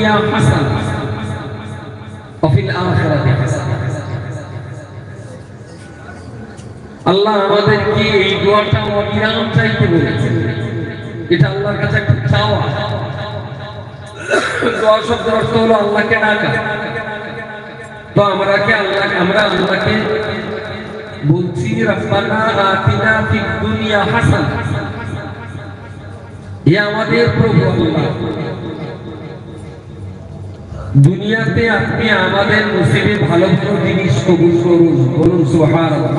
dunia hasan. Wa fil akhirat Allah amadir dua ta wa kiram chai Allah kata kutawa dua shabd Allah ke naka to amara Allah ke Allah ke bunti rafbana atina fi dunia hasan. Ya amadir prokohi দুনিয়াতে আপনি আমাদের নসিবে ভালো ভালো জিনিস কবুল করুন, বলুন সুবহানাল্লাহ।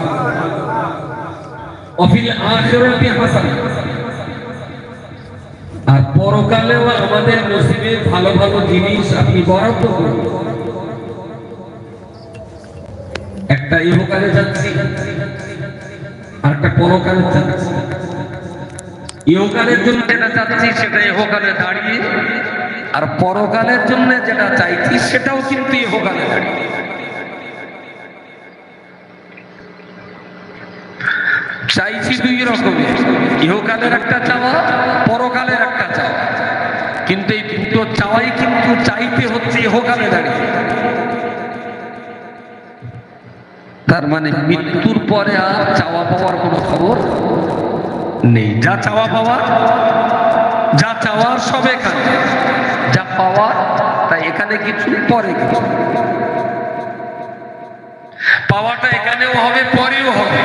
অফিল আখিরাতি হাসান। আর পরকালেও আমাদের নসিবে ভালো ভালো জিনিস আপনি বরাদ্দ করুন। একটা ইহকালে যাচ্ছি, আর একটা পরকালে যাচ্ছি। ইহকালের জন্য যেটা চাচ্ছি সেটা ইহকালে দাঁড়িয়ে আর পরকালের জন্য যেটা চাইছি, সেটাও কিন্তু ইহকালে চাইছি দুই রকমের, ইহকালের একটা চাওয়া, পরকালের একটা চাওয়া। কিন্তু এই দুটো চাওয়াই কিন্তু চাইতে হচ্ছে ইহকালে দাঁড়িয়ে। তার মানে মৃত্যুর পরে আর চাওয়া পাওয়ার কোনো খবর নেই। যা চাওয়া পাওয়া, যা চাওয়ার সবে এখানে। যা পাওয়ার তা এখানে কিছু, পরে কিছু। পাওয়াটা এখানেও হবে, পরেও হবে।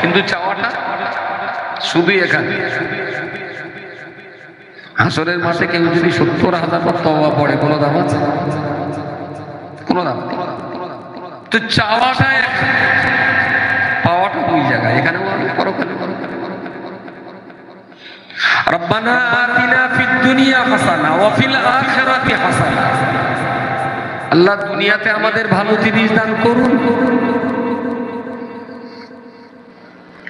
কিন্তু চাওয়াটা শুধু এখানে। হাসরের মাঠে কেউ যদি সত্তর হাজার বার তওবা পড়ে, কোনো দাম আছে? কোনো দাম তো চাওয়াটা পাওয়াটা দুই জায়গায়। এখানেও হবে পরকালে রব্বানা আতিনা দুনিয়া হাসানা, ওয়া ফিল আখিরাতি হাসানা। আল্লাহ দুনিয়াতে আমাদের ভালো জিনিস দান করুন।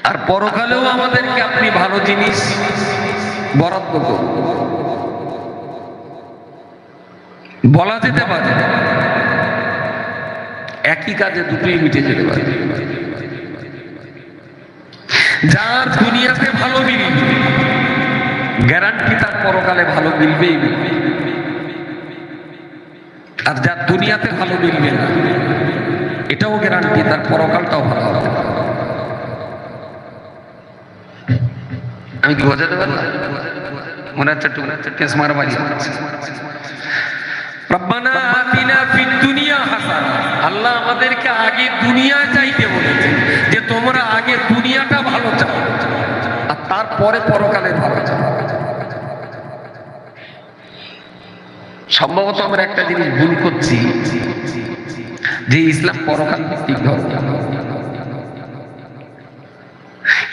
আর পরকালেও আমাদেরকে আপনি ভালো জিনিস বরাদ্দ করুন। বলা যেতে পারে, একই কাজে দুটোই মিটে যেতে পারে। যার দুনিয়াতে ভালো মিলবে গ্যারান্টি তার পরকালে ভালো মিলবেই। মিলবে আর যার দুনিয়াতে ভালো মিলবে না, এটাও গ্যারান্টি, তার পরকালটাও ভালো হবে। আমি কি বোঝাতে পারলাম? মনে হচ্ছে কেস মারা বাড়ি রব্বানা আতিনা ফিদ দুনিয়া হাসানা। আল্লাহ আমাদেরকে আগে দুনিয়া চাইতে বলেছে যে তোমরা আগে দুনিয়াটা ভালো চাও, আর তারপরে পরকালে ভালো চাও। সম্ভবত আমরা একটা জিনিস ভুল করছি, যে ইসলাম পরকাল ভিত্তিক ধর্ম।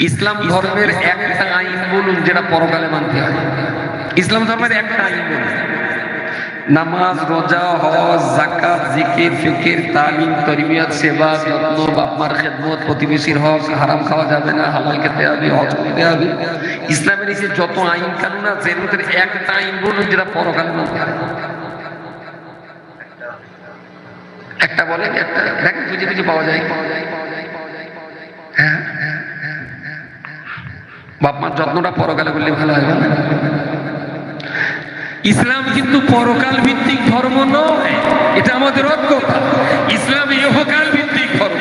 ইসলাম ধর্মের একটা আইন বলুন যেটা পরকালে মানতে হয়। ইসলাম ধর্মের একটা আইন বলুন। নামাজ, রোজা, হজ জাকাত জিকির, ফিকির, তালিম, তরবিয়ত, সেবা, যত্ন, বাপমার খেদমত, প্রতিবেশীর হক, হারাম খাওয়া যাবে না, হালাল খেতে হবে, হজ করতে হবে। ইসলামের এই যত আইন কানুন আছে, এর মধ্যে একটা আইন বলুন যেটা পরকালে মানতে হয় একটা বলে একটা দেখেন খুঁজে খুঁজে পাওয়া যায়? হ্যাঁ? বাপ মার যত্নটা পরকালে করলে ভালো হবে না? ইসলাম কিন্তু পরকাল ভিত্তিক ধর্ম নয়, এটা আমাদের অজ্ঞতা। ইসলাম ইহকাল ভিত্তিক ধর্ম।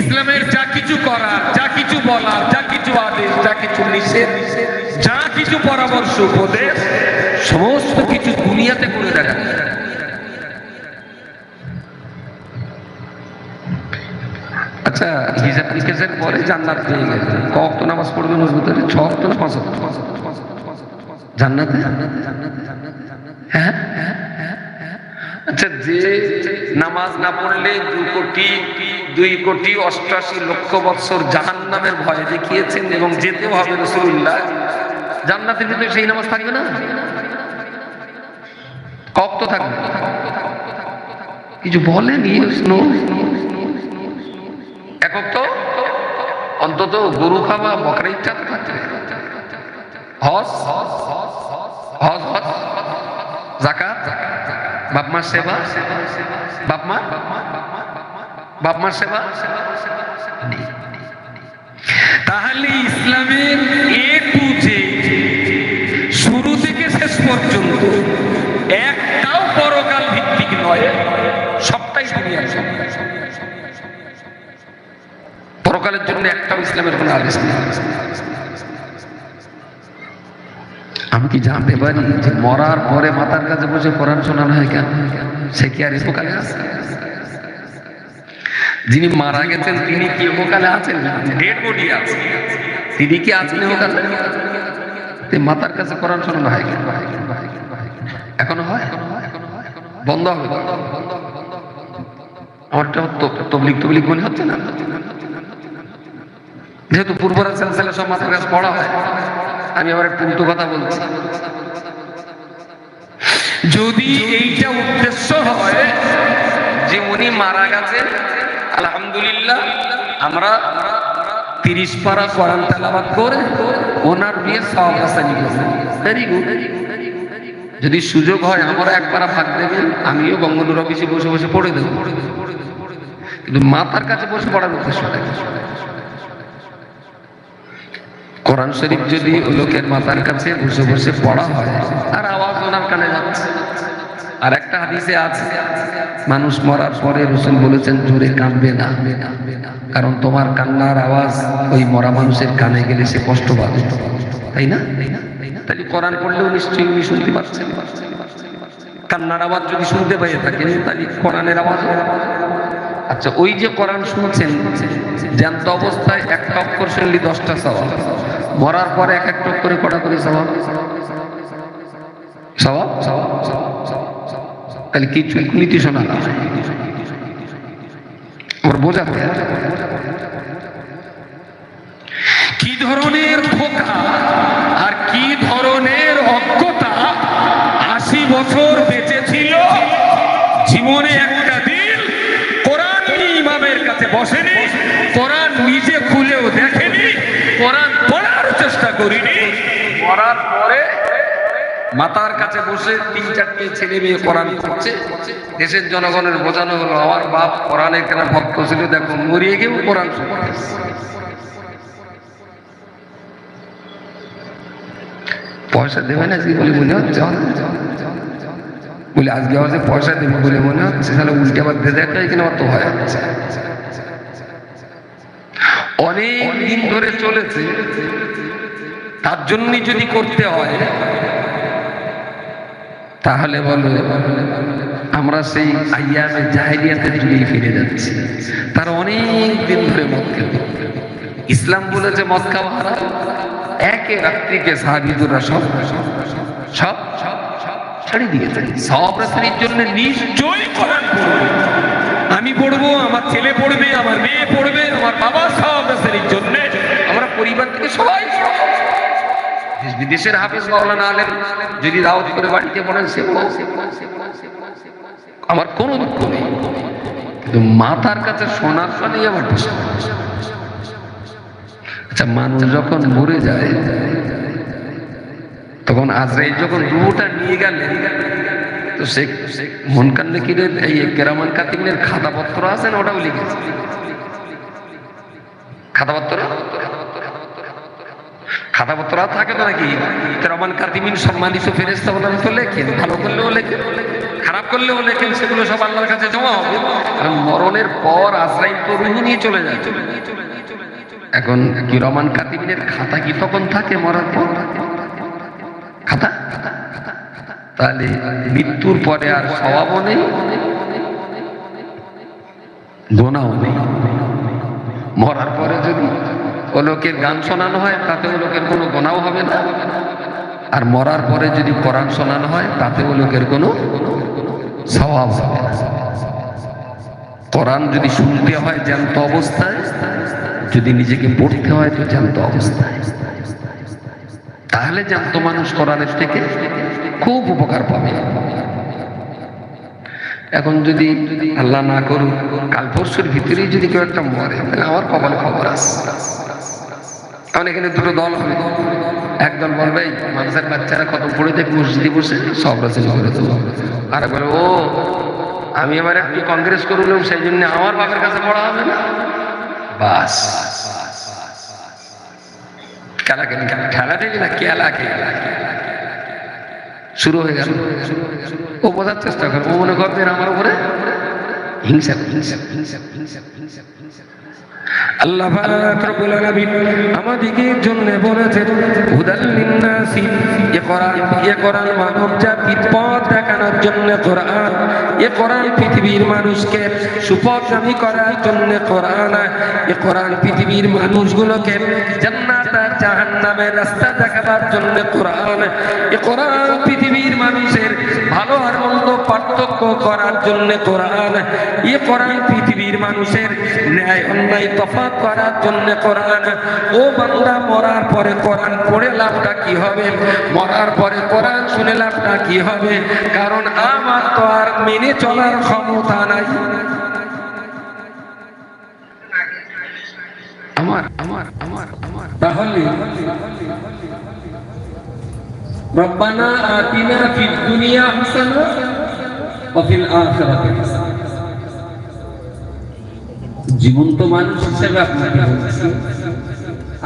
ইসলামের যা কিছু করার যা কিছু বলার যা কিছু আদেশ, যা কিছু নিষেধ, যা কিছু পরামর্শ, উপদেশ, সমস্ত কিছু দুনিয়াতে করে দেখা। আচ্ছা হিসাব নিকেশের পরে জান্নাত পেয়ে গেছে ক অক্ত নামাজ পড়বে মজবুত হলে ছ অক্ত না পাঁচ জান্নাতে? হ্যাঁ? আচ্ছা যে নামাজ না পড়লে দু কোটি, দুই কোটি অষ্টাশি লক্ষ বৎসর জাহান নামের ভয় দেখিয়েছেন এবং যেতেও হবে রসুল্লাহ জান্নাতের ভিতরে সেই নামাজ থাকবে না? কক্ত থাকবে। কিছু বলেন একক তো? অন্তত গরু খাওয়া বকরা ইচ্ছা থাকতে হজ? হজ হজ। জাকাত? বাপমার সেবা? বাপমা বাপমার সেবা? তাহলে ইসলামের এ টু যে শুরু থেকে শেষ পর্যন্ত একটাও পরকাল ভিত্তিক নয় সবটাই দুনিয়ার পরকালের জন্য একটাও ইসলামের কোনো আদেশ নেই। কি জানতে পারি যে মরার পরে মাতার কাছে বসে কোরআন শোনানো হয় কেন? সে কি আর ইহকালে আছে? যিনি মারা গেছেন, তিনি কি ইহকালে আছেন? ডেড বডি আছে। তিনি কি আছেন ইহকালে মাতার কাছে কোরআন শোনানো হয় কেন? এখনও হয়? বন্ধ হবে? আমারটা তো তবলিক তবলিক মনে হচ্ছে না? যেহেতু পূর্বরা সেলসেলে সব মাথার কাছে পড়া হয়। আমি আবার একটু উল্টো কথা বলছি। যদি এইটা উদ্দেশ্য হয় যে উনি মারা গেছেন, আলহামদুলিল্লাহ, আমরা তিরিশ পারা কোরআন তেলাবাদ করে ওনার বিয়ে সব রাস্তানি ভেরি গুড যদি সুযোগ হয় আমরা এক পারা ভাগ দেবেন, আমিও বঙ্গনুর অফিসে বসে বসে পড়ে দেবো। কিন্তু মাতার কাছে বসে পড়ার উদ্দেশ্য কোরআন শরীফ যদি লোকের মাথার কাছে বসে বসে পড়া হয় আর আওয়াজ ওনার কানে যাচ্ছে। আর একটা হাদিসে আছে, মানুষ মরার পরে রসুল বলেছেন, জোরে কাঁদবে না। কারণ তোমার কান্নার আওয়াজ ওই মরা মানুষের কানে গেলে সে কষ্ট পাবে। তাই না? তাই কোরআন পড়লেও নিশ্চয়ই উনি শুনতে পারছেন। কান্নার আওয়াজ যদি শুনতে পেয়ে থাকেন, তাহলে কোরআনের আওয়াজ আচ্ছা ওই যে কোরআন শুনছেন, জ্যান্ত অবস্থায় একটা অক্ষর শুনলি দশটা স্বভাব মরার পরে এক এক টুক করে কটা করে স্বভাব? স্বভাব? তাহলে কিছু নীতি শোনা? ওর বোঝাতে। কি ধরনের ধোকা আর কি ধরনের অজ্ঞতা? আশি বছর বেঁচে ছিল জীবনে একটা দিন কোরআন ইমামের কাছে বসেনি, কোরআন নিজে খুলেও দেখেনি, কোরআন করিনি। পড়ার পরে মাতার কাছে বসে তিন চারটে ছেলে মেয়ে কোরআন করছে দেশের জনগণের বোঝানো হলো, আমার বাপ কোরআনের কেন ভক্ত ছিল? দেখো, মরিয়ে গিয়েও কোরআন পয়সা দেবে না আজকে বলে মনে হচ্ছে? বলে, আজকে আমাদের পয়সা দেবে বলে মনে হচ্ছে। তাহলে উল্টে আবার দেখাই কিনা অত ভয় হচ্ছে। অনেক দিন ধরে চলেছে। তার জন্যই যদি করতে হয়, তাহলে বলো, আমরা সেই আইয়ামে জাহেরিয়াতের যুগেই ফিরে যাচ্ছি। তার অনেক দিন ধরে মদ ইসলাম বলেছে মদ হারাম। একে রাত্রিকে সাহাবিদুরা সব সব ছাড়ি দিয়েছে সব রাত্রির জন্য নিশ্চয়ই কোরআন আমি পড়ব, আমার ছেলে পড়বে, আমার মেয়ে পড়বে, আমার বাবা সব রাত্রির জন্য। আমরা পরিবার থেকে সবাই দেশ বিদেশের হাফিজ মাওলানা আলেম, যদি দাওয়াত করে বাড়িতে পড়েন, সে আমার কোনো দুঃখ নেই। কিন্তু মাতার কাছে শোনার শোনেই আমার আচ্ছা মানুষ যখন মরে যায়, তখন আজরাইল যখন রুহুটা নিয়ে গেলেন তো সে মন কান্দে কিরে এই কেরামান কাতিমের খাতাপত্র আছে না? ওটাও লিখেছে। খাতাপত্র? খাতাপত্র থাকে তো নাকি? কেরামান কাতিমিন সম্মানিত ফেরেস্তা তো লেখেন, ভালো করলেও লেখেন, খারাপ করলেও লেখেন, সেগুলো সব আল্লাহর কাছে জমা হবে। কারণ মরণের পর আজরাইল তো নিয়ে চলে যায়। এখন কি রমান কাতিবিনের খাতা কি তখন থাকে মরার পর? খাতা? তাহলে মৃত্যুর পরে আর স্বভাবও নেই গোনাও নেই। মরার পরে যদি ও লোকের গান শোনানো হয় তাতে ও লোকের কোনো গোনাও হবে না। আর মরার পরে যদি কোরআন শোনানো হয় তাতে ও লোকের কোনো স্বভাব হবে কোরআন যদি শুনতে হয় জ্যান্ত অবস্থায়, যদি নিজেকে পড়তে হয় তো জ্যান্ত অবস্থায়। তাহলে জ্যান্ত মানুষ কোরআনের থেকে খুব উপকার পাবে। এখন যদি আল্লাহ না করুক, কাল পরশুর ভিতরেই যদি কেউ একটা মরে, তাহলে আমার কপালে খবর আছে। কারণ এখানে দুটো দল হবে। একদল বলবে মানুষের বাচ্চারা কত পড়ে দেখ মসজিদে বসে সব দেবো। আর বলে, ও, আমি এবার একটু কংগ্রেস করলাম সেই জন্য আমার বাপের কাছে পড়া হবে না? বাস। খেলা খেলি খেলা খেলি না। খেলা খেলি শুরু হয়ে গেল। ও বোঝার চেষ্টা করে ও মনে করবেন আমার উপরে। হিংসা হিংসা হিংসা হিংসা হিংসা হিংসা। পৃথিবীর মানুষকে সুপথগামী মানুষগুলোকে রাস্তা দেখাবার জন্য কোরআন, এ কোরআন পৃথিবীর মানুষের ভালো আর মন্দ পার্থক্য করার জন্য কোরআন, এ কোরআন পৃথিবীর মানুষের ন্যায় অন্যায় তফাৎ করার জন্য কোরআন। ও বান্দা মরার পরে কোরআন পড়ে লাভটা কি হবে? মরার পরে কোরআন শুনে লাভটা কি হবে? কারণ আমার তো আর মেনে চলার ক্ষমতা নাই। আমার আমার আমার আমার। তাহলে আতিনা ফিদ দুনিয়া হাসানা ওয়া ফিল আখিরাতি হাসানা। জীবন্ত মানুষ হিসেবে আপনাকে বলছি,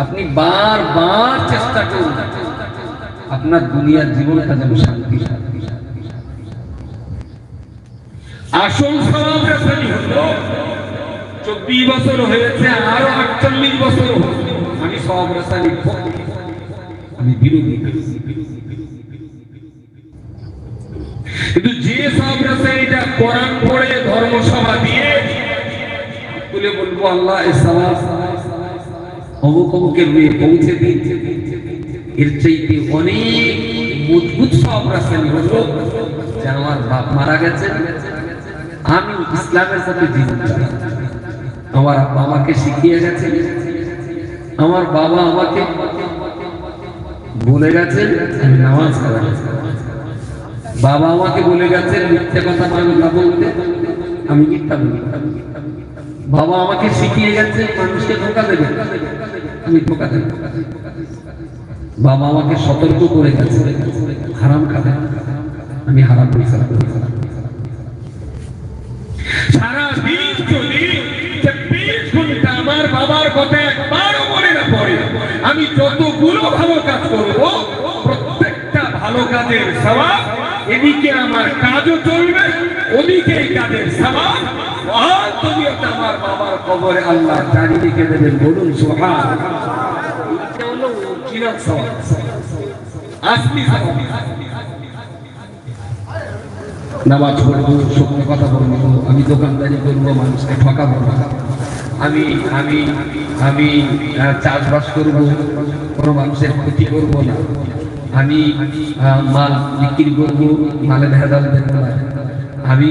আপনি বারবার চেষ্টা করুন আপনার দুনিয়ার জীবনটা যেন শান্তি শান্তি। আসল সব হলো, চব্বিশ বছর হয়েছে, আরও আটচল্লিশ বছর আমি রেফারি আমি বিরোধী কিন্তু যে রেফারিটা কোরআন পড়ে ধর্মসভা দিয়ে তুলে বলব, আল্লাহ অমুক অমুকের মেয়ে পৌঁছে দিন। এর চাইতে অনেক মজবুত সব রাসায়নিক হলো যে আমার বাপ মারা গেছে আমি ইসলামের সাথে জীবন আমার আব্বা আমাকে শিখিয়ে গেছে আমার বাবা আমাকে বলে গেছে আমি নামাজ পড়াই বাবা আমাকে বলে গেছে মিথ্যে কথা মানুষ না বলতে, আমি মিথ্যা বলি। বাবা আমাকে শিখিয়ে গেছে, মানুষকে ধোকা দেবে। আমি ধোকা দেব। বাবা আমাকে সতর্ক করে গেছে, হারাম খাবে। আমি হারাম পয়সা করি আমি যতগুলো ভালো কাজ করব, প্রত্যেকটা ভালো কাজের সবাব এদিকে আমার কাজও চলবে ওদিকে কাজের সবাব বাবার কবরে আল্লাহ দেবেন, বলুন নামাজ পড়ব সত্য কথা বলব, আমি দোকানদারি করব, মানুষকে ঠকাবো। আমি আমি আমি চাষবাস করব, কোনো মানুষের ক্ষতি করব না। আমি মাল বিক্রি করব মালে ভেজাল দেবো না। আমি